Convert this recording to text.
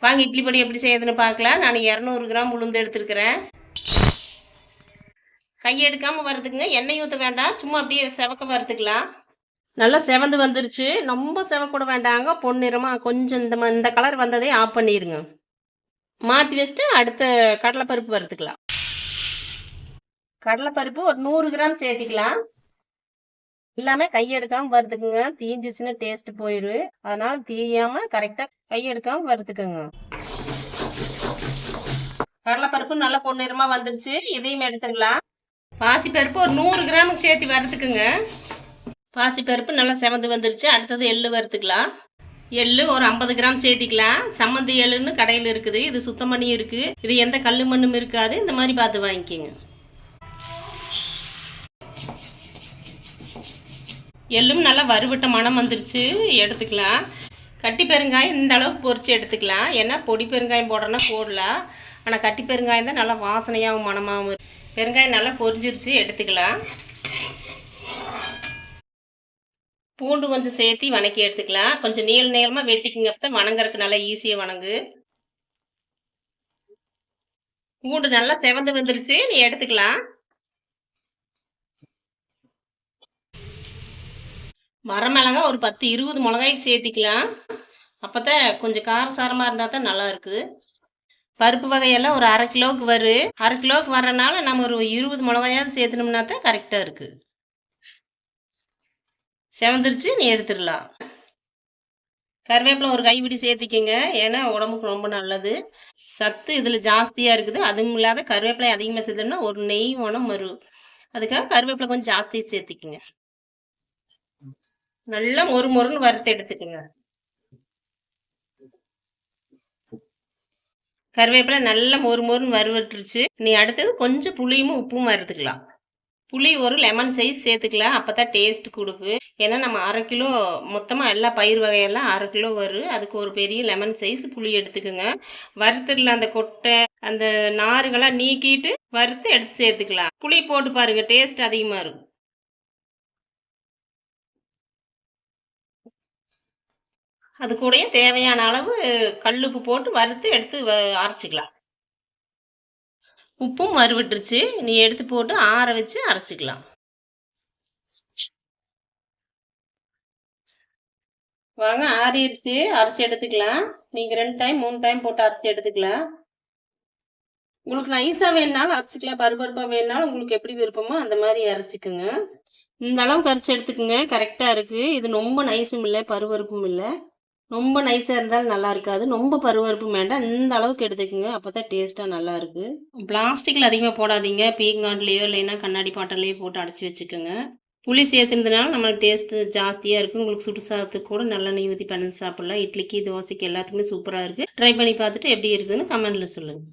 வாங்க இட்லி பொடி எப்படி செய்யுதுன்னு பார்க்கலாம். நான் இரநூறு கிராம் உளுந்து எடுத்துருக்கிறேன். கை எடுக்காமல் வறுத்துக்குங்க. எண்ணெய் ஊற்ற வேண்டாம். சும்மா அப்படியே செவக்க வறுத்துக்கலாம். நல்லா செவந்து வந்துருச்சு. ரொம்ப செவக்கூட வேண்டாங்க. பொன்னிறமாக கொஞ்சம் இந்த ம- இந்த கலர் வந்ததே ஆஃப் பண்ணிடுங்க மாற்றி வச்சுட்டு அடுத்த கடலைப்பருப்பு வறுத்துக்கலாம். கடலைப்பருப்பு ஒரு நூறு கிராம் சேர்த்திக்கலாம். எல்லாமே கையெடுக்காம வறுத்துக்குங்க தீஞ்சிச்சுன்னா டேஸ்ட் போயிரு. அதனால தீயாம கரெக்டா கையெடுக்காம வறுத்துக்குங்க கடலைப்பருப்பு நல்ல பொன்னிறமா வந்துருச்சு. இதையும் எடுத்துக்கலாம். பாசிப்பருப்பு ஒரு நூறு கிராமுக்கு சேர்த்து வறுத்துக்குங்க பாசிப்பருப்பு நல்லா செவந்து வந்துருச்சு. அடுத்தது எள்ளு வறுத்துக்கலாம். எள்ளு ஒரு ஐம்பது கிராம் சேர்த்திக்கலாம். சம்மந்தி எள்ளுன்னு கடையில் இருக்குது. இது சுத்தம் பண்ணி இருக்குது இது எந்த கல் மண்ணும் இருக்காது. இந்த மாதிரி பார்த்து வாங்கிக்கோங்க. எள்ளும் நல்லா வறுவிட்ட மனம் வந்துருச்சு எடுத்துக்கலாம். கட்டி பெருங்காயம் இந்த அளவுக்கு பொறிச்சு எடுத்துக்கலாம். ஏன்னா பொடி பெருங்காயம் போடுறோன்னா போடலாம் ஆனால் கட்டி பெருங்காயம் தான் நல்லா வாசனையாகவும் மனமாகவும் பெருங்காயம் நல்லா பொரிஞ்சிருச்சு எடுத்துக்கலாம். பூண்டு கொஞ்சம் சேர்த்து வணக்கி எடுத்துக்கலாம். கொஞ்சம் நீள நீளமாக வெட்டிக்குங்க அப்போ வணங்குறதுக்கு நல்லா ஈஸியாக வணங்கு. பூண்டு நல்லா செவந்து வந்துருச்சு நீ எடுத்துக்கலாம். மரமிளகா ஒரு பத்து இருபது மிளகாய்க்கு சேர்த்திக்கலாம். அப்போதான் கொஞ்சம் காரசாரமாக இருந்தால் தான் நல்லாயிருக்கு பருப்பு வகையெல்லாம் ஒரு அரை கிலோவுக்கு வரும் அரை கிலோவுக்கு வரனால நம்ம ஒரு இருபது மிளகாயாவது சேர்த்துனோம்னா தான் கரெக்டாக இருக்குது செவந்துருச்சு நீ எடுத்துடலாம். கருவேப்பிலை ஒரு கைப்பிடி சேர்த்திக்கங்க. ஏன்னா உடம்புக்கு ரொம்ப நல்லது. சத்து இதில் ஜாஸ்தியாக இருக்குது. அதுவும் இல்லாத கருவேப்பிலை அதிகமாக சேர்த்துன்னா ஒரு நெய் உணம் வரும். அதுக்காக கருவேப்பிலை கொஞ்சம் ஜாஸ்தி சேர்த்திக்கங்க. நல்லா மொறு மொறுன்னு வறுத்து எடுத்துக்கோங்க. கருவேப்பிலை நல்லா மொறு மொறுன்னு வறுவட்டுருச்சு நீ அடுத்தது கொஞ்சம் புளியும் உப்பும் வறுத்துக்கலாம். புளி ஒரு லெமன் சைஸ் சேர்த்துக்கலாம். அப்போ தான் டேஸ்ட் கொடுக்கு ஏன்னா நம்ம அரை கிலோ மொத்தமாக எல்லா பயிர் வகையெல்லாம் அரை கிலோ வரும். அதுக்கு ஒரு பெரிய லெமன் சைஸ் புளி எடுத்துக்கோங்க. வறுத்துடலாம் அந்த கொட்டை அந்த நாறுகளாக நீக்கிட்டு வறுத்து எடுத்து சேர்த்துக்கலாம். புளி போட்டு பாருங்கள் டேஸ்ட் அதிகமாக இருக்கும். அது கூடயே தேவையான அளவு கல்லுப்பு போட்டு வறுத்து எடுத்து வ- அரைச்சிக்கலாம். உப்பும் மறுவிட்டுருச்சு. நீ எடுத்து போட்டு ஆற வச்சு அரைச்சிக்கலாம். வாங்க ஆறிடுச்சு. அரைச்சி எடுத்துக்கலாம். நீங்கள் ரெண்டு டைம் மூணு டைம் போட்டு அரைச்சி எடுத்துக்கலாம். உங்களுக்கு நைஸாக வேணுனாலும் அரைச்சிக்கலாம். பருபருப்பாக வேணுனாலும் உங்களுக்கு எப்படி விருப்பமோ அந்த மாதிரி அரைச்சிக்குங்க. இந்த அளவுக்கு அரைச்சி எடுத்துக்கோங்க. கரெக்டாக இருக்குது இது ரொம்ப நைஸும் இல்லை பருபருப்பும் இல்லை. ரொம்ப நைஸாக இருந்தாலும் நல்லா இருக்காது. ரொம்ப பருவறுப்பும் வேண்டாம். இந்த அளவுக்கு எடுத்துக்கோங்க. அப்போ தான் டேஸ்ட்டாக நல்லாயிருக்கு பிளாஸ்டிக்கில் அதிகமாக போடாதீங்க. பீங்காண்ட்லேயோ இல்லைன்னா கண்ணாடி பாட்டிலையோ போட்டு அடைச்சி வச்சுக்கோங்க. புளி சேர்த்துனதுனால நம்மளுக்கு டேஸ்ட்டு ஜாஸ்தியாக இருக்கும் உங்களுக்கு சுட்டு சாதத்துக்கு கூட நெய் ஊற்றி பண்ணி சாப்பிட்லாம். இட்லிக்கு தோசைக்கு எல்லாத்துக்குமே சூப்பராக இருக்குது ட்ரை பண்ணி பார்த்துட்டு எப்படி இருக்குதுன்னு கமெண்ட்டில் சொல்லுங்கள்